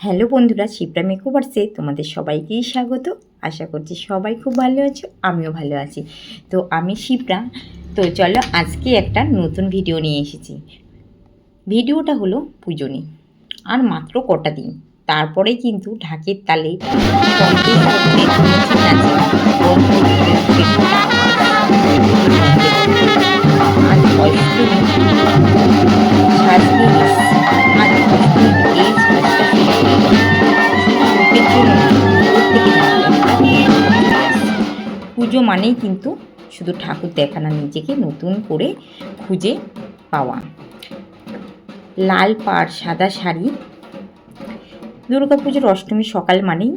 Hello বন্ধুরা, শিপ্রা মেকওভার্সে তোমাদের সবাইকেই স্বাগত। আশা করছি সবাই খুব ভালো আছো, আমিও ভালো আছি। তো আমি শিপ্রা। তো চলো আজকে একটা নতুন ভিডিও নিয়ে এসেছি। ভিডিওটা হলো পুজোনি, আর মাত্র কটা দিন। তারপরে কিন্তু ঢাকের তালে আজ পুজো মানেই কিন্তু শুধু ঠাকুর দেখা না নিজেকে নতুন করে খুঁজে পাওয়া। লাল পাড়, সাদা শাড়ি। পুজোর অষ্টমী সকাল মানেই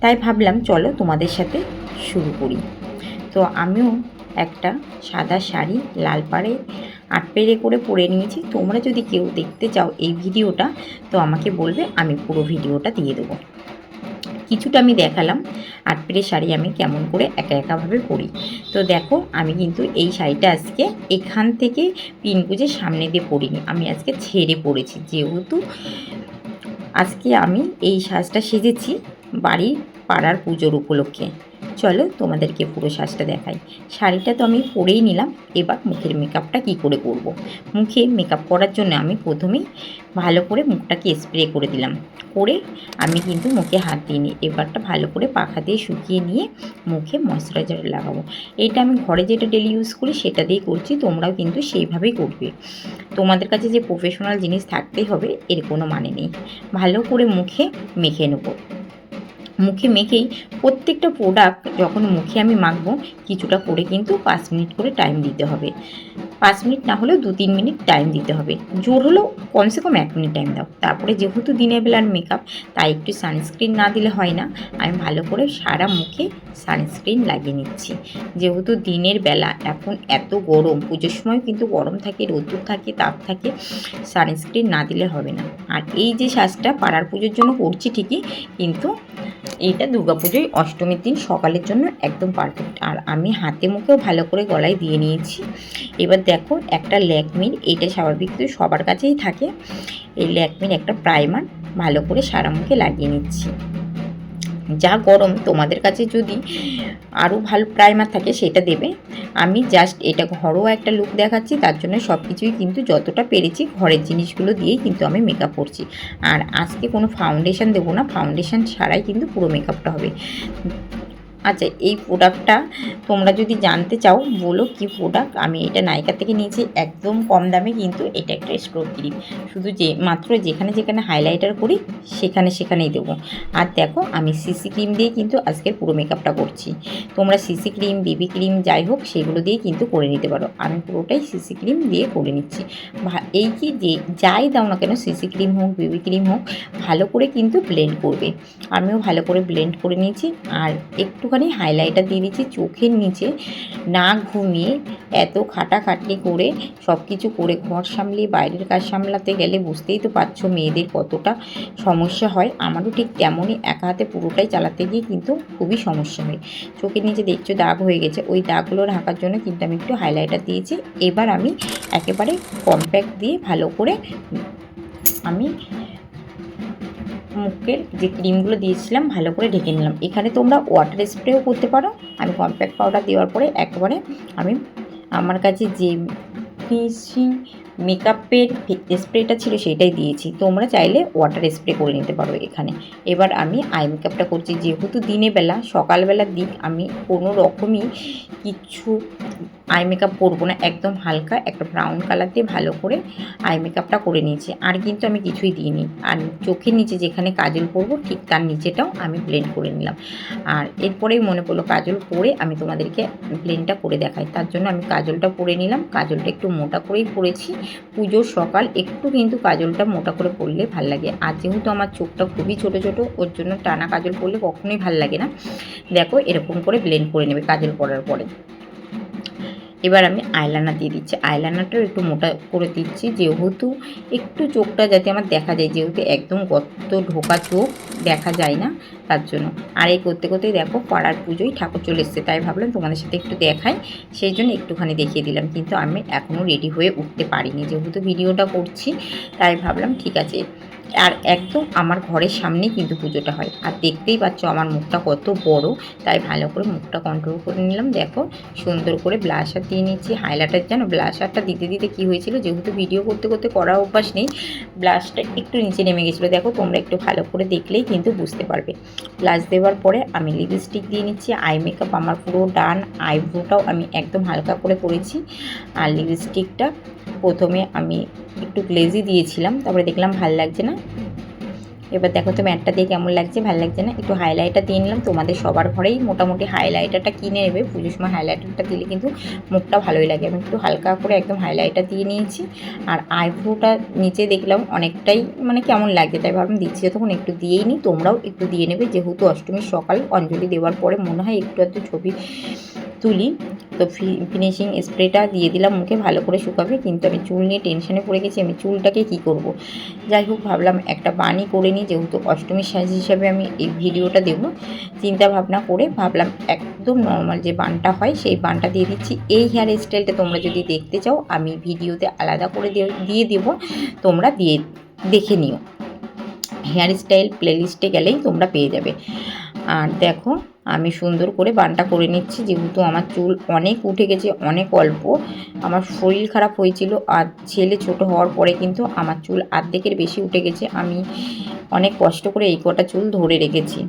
তাই ভাবলাম, চলো তোমাদের সাথে শুরু করি। তো আমিও একটা সাদা শাড়ি, লাল পাড়ে, আট পেরে করে পরে নিয়েছি। তোমরা যদি কেউ দেখতে চাও এই ভিডিওটা, তো আমাকে বলবে, আমি পুরো ভিডিওটা দিয়ে দেবো। কিছুটা আমি দেখালাম, আট পেরে শাড়ি আমি কেমন করে একা একাভাবে পরি। তো দেখো, আমি কিন্তু এই শাড়িটা আজকে এখান থেকে পিন গুজে সামনে দিয়ে পরিনি। আমি আজকে ছেড়ে পড়েছি যেহেতু আজকে আমি এই সাজটা সেজেছি বাড়ির পাড়ার পুজোর উপলক্ষে। চলো তোমাদেরকে পুরো সাজটা দেখাই। শাড়িটা তো আমি পরেই নিলাম, এবার মুখের মেকআপটা কি করে করব। মুখে মেকআপ করার জন্য আমি প্রথমেই ভালো করে মুখটাকে স্প্রে করে দিলাম। করে আমি কিন্তু মুখে হাত দিইনি এবারটা ভালো করে পাখা দিয়ে শুকিয়ে নিয়ে মুখে ময়শ্চারাইজার লাগাবো। এটা আমি ঘরে যেটা ডেলি ইউজ করি সেটা দিয়েই করছি, তোমরাও কিন্তু সেইভাবেই করবে। তোমাদের কাছে যে প্রফেশনাল জিনিস থাকতেই হবে, এর কোনো মানে নেই। ভালো করে মুখে মেখে নেব। মুখে মেখেই প্রত্যেকটা প্রোডাক্ট যখন মুখে আমি মাখবো, কিছুটা করে কিন্তু পাঁচ মিনিট করে টাইম দিতে হবে। পাঁচ মিনিট না হলেও দু তিন মিনিট টাইম দিতে হবে। জোর হলেও কমসে কম এক মিনিট টাইম দাও। তারপরে যেহেতু দিনের বেলার মেকআপ তাই একটু সানস্ক্রিন না দিলে হয় না। আমি ভালো করে সারা মুখে সানস্ক্রিন লাগিয়ে নিচ্ছি। যেহেতু দিনের বেলা এখন এত গরম, পুজোর সময় কিন্তু গরম থাকে, রোদ্দুর থাকে, তাপ থাকে সানস্ক্রিন না দিলে হবে না। আর এই যে সাজটা পাড়ার পুজোর জন্য করছি ঠিকই, কিন্তু এইটা দুর্গাপুজোয় অষ্টমীর দিন সকালের জন্য একদম পারফেক্ট আর আমি হাতে মুখেও ভালো করে গলায় দিয়ে নিয়েছি। এবার দেখো, একটা ল্যাকমির এইটা স্বাভাবিক তো সবার কাছেই থাকে। এই ল্যাকমির একটা প্রাইমার, ভালো করে সারা মুখে লাগিয়ে নিচ্ছি। যা গরম, তোমাদের কাছে যদি আরও ভালো প্রাইমার থাকে, সেটা দেবে। আমি জাস্ট এটা ঘরোয়া একটা লুক দেখাচ্ছি, তার জন্য সব কিছুই কিন্তু যতটা পেরেছি, ঘরের জিনিসগুলো দিয়েই কিন্তু আমি মেকআপ করছি। আর আজকে কোনো ফাউন্ডেশন দেবো না ফাউন্ডেশন ছাড়াই কিন্তু পুরো মেকআপটা হবে। আচ্ছা এই প্রোডাক্টটা তোমরা যদি জানতে চাও, বলো কি প্রোডাক্ট আমি এটা নাইকা থেকে নিয়েছি, একদম কম দামে, কিন্তু এটা একটা স্ট্রোক ক্রিম। শুধু যে, মাত্র যেখানে যেখানে হাইলাইটার করি, সেখানে সেখানেই দেবো। আর দেখো, আমি সিসি ক্রিম দিয়ে কিন্তু আজকের পুরো মেকআপটা করছি। তোমরা সিসি ক্রিম বিবি ক্রিম যাই হোক, সেগুলো দিয়ে কিন্তু করে নিতে পারো। আমি পুরোটাই সিসি ক্রিম দিয়ে করে নিচ্ছি। এই কি যে, যাই দাও না কেন সিসি ক্রিম হোক বিবি ক্রিম হোক, ভালো করে কিন্তু ব্লেন্ড করবে। আমিও ভালো করে ব্লেন্ড করে নিয়েছি। আর একটুখানি হাইলাইটার দিয়ে দিচ্ছি চোখের নিচে না ঘুমিয়ে এত খাটাখাটনি করে সব কিছু করে ঘর সামলিয়ে বাইরের কাজ সামলাতে গেলে বুঝতেই তো পারছ মেয়েদের কতটা সমস্যা হয়। আমারও ঠিক তেমনই একা হাতে পুরোটাই চালাতে গিয়ে কিন্তু খুবই সমস্যা হয়। চোখের নিচে দেখছ দাগ হয়ে গেছে, ওই দাগগুলো ঢাকার জন্য কিন্তু আমি একটু হাইলাইটার দিয়েছি। এবার আমি একেবারে কম্প্যাক্ট দিয়ে ভালো করে আমি মুখের যে ক্রিমগুলো দিয়েছিলাম, ভালো করে ঢেকে নিলাম। এখানে তোমরা ওয়াটার স্প্রেও করতে পারো। আমি কম্প্যাক্ট পাউডার দেওয়ার পরে একবারে আমি আমার কাছে যে ফিনিশিং মেকআপের স্প্রেটা ছিল সেটাই দিয়েছি। তোমরা চাইলে ওয়াটার স্প্রে করে নিতে পারো এখানে। এবার আমি আই মেকআপটা করছি। যেহেতু দিনে বেলা, সকালবেলার দিক আমি কোনো রকমই কিছু আই মেকআপ করব না। একদম হালকা একটা ব্রাউন কালার দিয়ে ভালো করে আই মেকআপটা করে নিয়েছি। আর কিন্তু আমি কিছুই দিইনি। আর চোখের নিচে যেখানে কাজল পরবো, ঠিক তার নিচেটাও আমি ব্লেন্ড করে নিলাম। আর এরপরেই মনে পড়ল কাজল পরে আমি তোমাদেরকে ব্লেন্ডটা করে দেখাই। তার জন্য আমি কাজলটা পরে নিলাম। কাজলটা একটু মোটা করেই পরেছি। পুজোর সকাল একটু কিন্তু কাজলটা মোটা করে পরলে ভালো লাগে। আর যেহেতু আমার চোখটা খুবই ছোট, ছোটো, ওর জন্য টানা কাজল পরলে কখনোই ভালো লাগে না। দেখো এরকম করে ব্লেন্ড করে নেবে কাজল পরার পরে। এবার আমি আইলাইনার দিয়ে দিচ্ছি। আইলাইনারটাও একটু মোটা করে দিচ্ছি, যেহেতু একটু চোখটা যাতে আমার দেখা যায়, যেহেতু একদম গর্ত ঢোকা চোখ দেখা যায় না, তার জন্য। আর এই করতে করতেই দেখো পাড়ার পুজোয় ঠাকুর চলে এসছে, তাই ভাবলাম তোমাদের সাথে একটু দেখাই। সেই জন্য একটুখানি দেখিয়ে দিলাম, কিন্তু আমি এখনও রেডি হয়ে উঠতে পারিনি, যেহেতু ভিডিওটা করছি, তাই ভাবলাম ঠিক আছে আর একদম আমার ঘরের সামনেই কিন্তু পুজোটা হয়। আর দেখতেই পাচ্ছ আমার মুখটা কত বড়, তাই ভালো করে মুখটা কন্ট্রোল করে নিলাম। দেখো, সুন্দর করে ব্লাশার দিয়ে নিচ্ছি। হাইলাইটার যেন ব্লাশারটা দিতে দিতে কি হয়েছিল? যেহেতু ভিডিও করতে করতে করা অভ্যাস নেই ব্লাশটা একটু নিচে নেমে গেছিল। দেখো, তোমরা একটু ভালো করে দেখলেই কিন্তু বুঝতে পারবে। ব্লাশ দেওয়ার পরে আমি লিপস্টিক দিয়ে নিচ্ছি। আই মেকআপ আমার পুরো ডান আইব্রোটাও আমি একদম হালকা করে করেছি। আর লিপস্টিকটা প্রথমে আমি একটু গ্লেজি দিয়েছিলাম, তারপরে দেখলাম ভালো লাগছে না। এবার দেখো তো ম্যাটটা দিয়ে কেমন লাগছে, ভালো লাগছে না? একটু হাইলাইটার দিয়ে নিলাম, তোমাদের সবার ঘরেই মোটামুটি হাইলাইটারটা কিনে নেবে। পুজোর সময় হাইলাইটারটা দিলে কিন্তু মুখটা ভালোই লাগে। আমি একটু হালকা করে একদম হাইলাইটার দিয়ে নিয়েছি। আর আইব্রোটা নিচে দেখলাম অনেকটাই মানে কেমন লাগছে, তাই ভাবলাম দিচ্ছি তখন একটু দিয়েই নিই তোমরাও একটু দিয়ে নেবে। যেহেতু অষ্টমীর সকাল, অঞ্জলি দেওয়ার পরে মনে হয় একটু একটু ছবি তুলি। তো ফিনিশিং স্প্রেটা দিয়ে দিলাম, মুখে ভালো করে শুকাবে, কিন্তু আমি চুল নিয়ে টেনশনে পড়ে গেছি, আমি চুলটাকে কি করব। যাই হোক, ভাবলাম একটা বানি করে নিই, যেহেতু অষ্টমীর সাজ হিসাবে আমি এই ভিডিওটা দেব চিন্তা ভাবনা করে ভাবলাম একদম নর্মাল যে বানটা হয়, সেই বানটা দিয়ে দিচ্ছি। এই হেয়ার স্টাইলটা তোমরা যদি দেখতে চাও, আমি ভিডিওতে আলাদা করে দিয়ে দেব, তোমরা দিয়ে, দেখে নিও। হেয়ার স্টাইল প্লেলিস্টে গেলেই তোমরা পেয়ে যাবে। আর দেখো, আমি সুন্দর করে বানটা করে নিচ্ছি, যেহেতু আমার চুল অনেক উঠে গেছে, অনেক অল্প। আমার শরীর খারাপ হয়েছিল আর ছেলে ছোট হওয়ার পরে কিন্তু আমার চুল আর্ধেকের বেশি উঠে গেছে। আমি অনেক কষ্ট করে এই কটা চুল ধরে রেখেছি।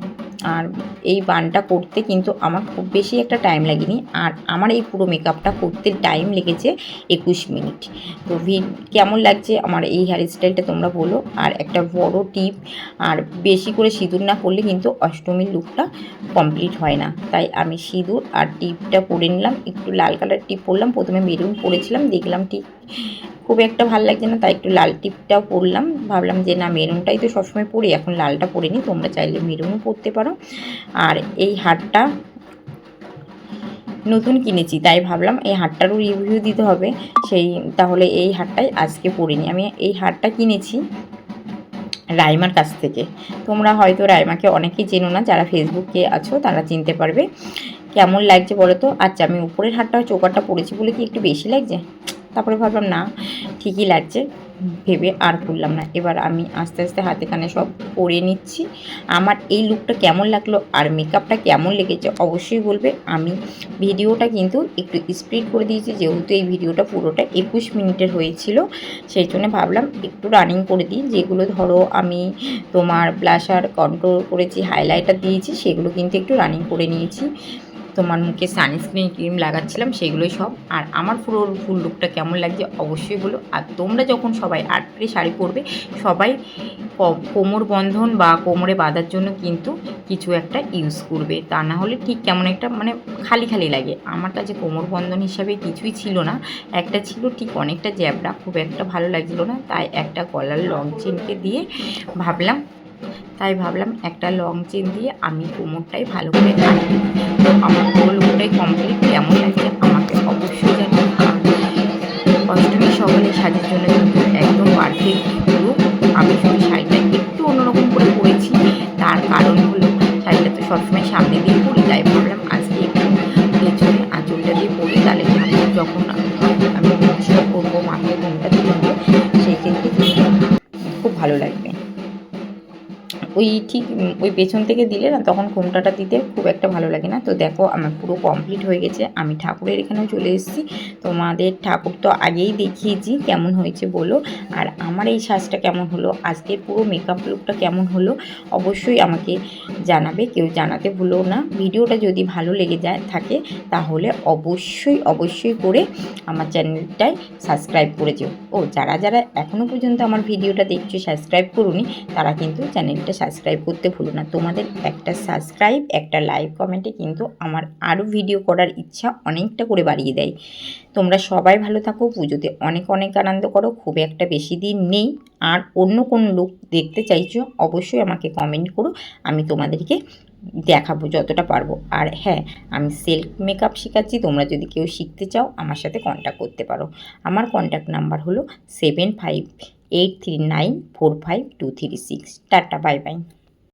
আর এই বানটা করতে কিন্তু আমার খুব বেশি একটা টাইম লাগেনি। আর আমার এই পুরো মেকআপটা করতে টাইম লেগেছে একুশ মিনিট। তো কেমন লাগছে আমার এই হেয়ার স্টাইলটা তোমরা বলো? আর একটা বড় টিপ আর বেশি করে সিঁদুর না করলে কিন্তু অষ্টমীর লুকটা কমপ্লিট হয় না। তাই আমি সিঁদুর আর টিপটা পরে নিলাম। একটু লাল কালার টিপ পরলাম। প্রথমে মেরুন পরেছিলাম। দেখলাম ঠিক খুব একটা ভালো লাগছে না, তাই একটু লাল টিপটাও পরলাম। ভাবলাম যে না, মেরুনটাই তো সবসময় পরি, এখন লালটা পরে নিই তোমরা চাইলে মেরুনও পরতে পারো। আর এই হারটা নতুন কিনেছি, তাই ভাবলাম এই হারটারও রিভিউ দিতে হবে। সেই, তাহলে এই হারটাই আজকে পরিনি আমি এই হারটা কিনেছি রাইমার কাছ থেকে। তোমরা হয়তো রাইমাকে অনেকেই চেনো না, যারা ফেসবুকে আছো তারা চিনতে পারবে। কেমন লাগছে বলো তো? আচ্ছা আমি উপরের হাটটা চোকারটা পড়েছি বলে কি একটু বেশি লাগছে? তারপরে ভাবলাম, না, ঠিকই লাগছে। ভেবে আর করলাম না। এবার আমি আস্তে আস্তে হাতে কানে সব পরে নিচ্ছি। আমার এই লুকটা কেমন লাগল আর মেকআপটা কেমন লেগেছে অবশ্যই বলবে। আমি ভিডিওটা কিন্তু একটু স্পিড করে দিয়েছি, যেহেতু এই ভিডিওটা পুরোটা একুশ মিনিটের হয়েছিল। সেই জন্য ভাবলাম একটু রানিং করে দিই। যেগুলো ধরো আমি তোমার ব্লাশার কন্ট্রোল করেছি হাইলাইটার দিয়েছি, সেগুলো কিন্তু একটু রানিং করে নিয়েছি। তোমার মুখে সানস্ক্রিন ক্রিম লাগাচ্ছিলাম, সেগুলোই সব। আর আমার পুরো ফুল লুকটা কেমন লাগছে অবশ্যই বলো। আর তোমরা যখন সবাই আটটে শাড়ি পরবে, সবাই কোমর বন্ধন বা কোমরে বাঁধার জন্য কিন্তু কিছু একটা ইউজ করবে। তা না হলে ঠিক কেমন একটা মানে খালি খালি লাগে। আমার কাছে কোমর বন্ধন হিসাবে কিছুই ছিল না। একটা ছিল ঠিক অনেকটা জ্যাবরা, খুব একটা ভালো লাগছিল না। তাই একটা গলার লং চেনকে দিয়ে ভাবলাম তাই ভাবলাম একটা লং চেন দিয়ে আমি কোমরটাই ভালো করে কাটি। তো আমার পুরো কমপ্লিট কেমন লাগছে আমাকে অবশ্যই জানি অষ্টমী সকালে সাজের জন্য কিন্তু একদম পারফেক্ট লুক আমি শুধু শাড়িটা একটু অন্যরকম করে পরেছি, তার কারণ হলো শাড়িটা তো সবসময় সামনে দিয়ে পরি, তাই ভাবলাম আজকে একটু পেছনে আঁচলটা দিয়ে পরি, তাহলে যখন ওই ঠিক ওই পেছন থেকে দিলে না তখন ঘোমটাটা দিতে খুব একটা ভালো লাগে না। তো দেখো, আমার পুরো কমপ্লিট হয়ে গেছে। আমি ঠাকুরের এখানেও চলে এসেছি। তোমাদের ঠাকুর তো আগেই দেখিয়েছি কেমন হয়েছে বলো। আর আমার এই সাজটা কেমন হলো? আজকের পুরো মেকআপ লুকটা কেমন হলো? অবশ্যই আমাকে জানাবে, কেউ জানাতে ভুলো না। ভিডিওটা যদি ভালো লেগে যায় থাকে, তাহলে অবশ্যই অবশ্যই করে আমার চ্যানেলটায় সাবস্ক্রাইব করে যেও। ও, যারা যারা এখনও পর্যন্ত আমার ভিডিওটা দেখছ সাবস্ক্রাইব করুনি, তারা কিন্তু চ্যানেলটা সাবস্ক্রাইব করতে ভুলো না। তোমাদের একটা সাবস্ক্রাইব একটা লাইভ কমেন্টে কিন্তু আমার আরও ভিডিও করার ইচ্ছা অনেকটা করে বাড়িয়ে দেয়। তোমরা সবাই ভালো থাকো, পুজোতে অনেক অনেক আনন্দ করো, খুব একটা বেশি দিন নেই। আর অন্য কোন লোক দেখতে চাইছো, অবশ্যই আমাকে কমেন্ট করো, আমি তোমাদেরকে দেখাবো যতটা পারব। আর হ্যাঁ আমি সেলফ মেকআপ শেখাচ্ছি, তোমরা যদি কেউ শিখতে চাও, আমার সাথে কন্ট্যাক্ট করতে পারো। আমার কন্ট্যাক্ট নাম্বার হলো seven five eight three nine four five two three six tata bye bye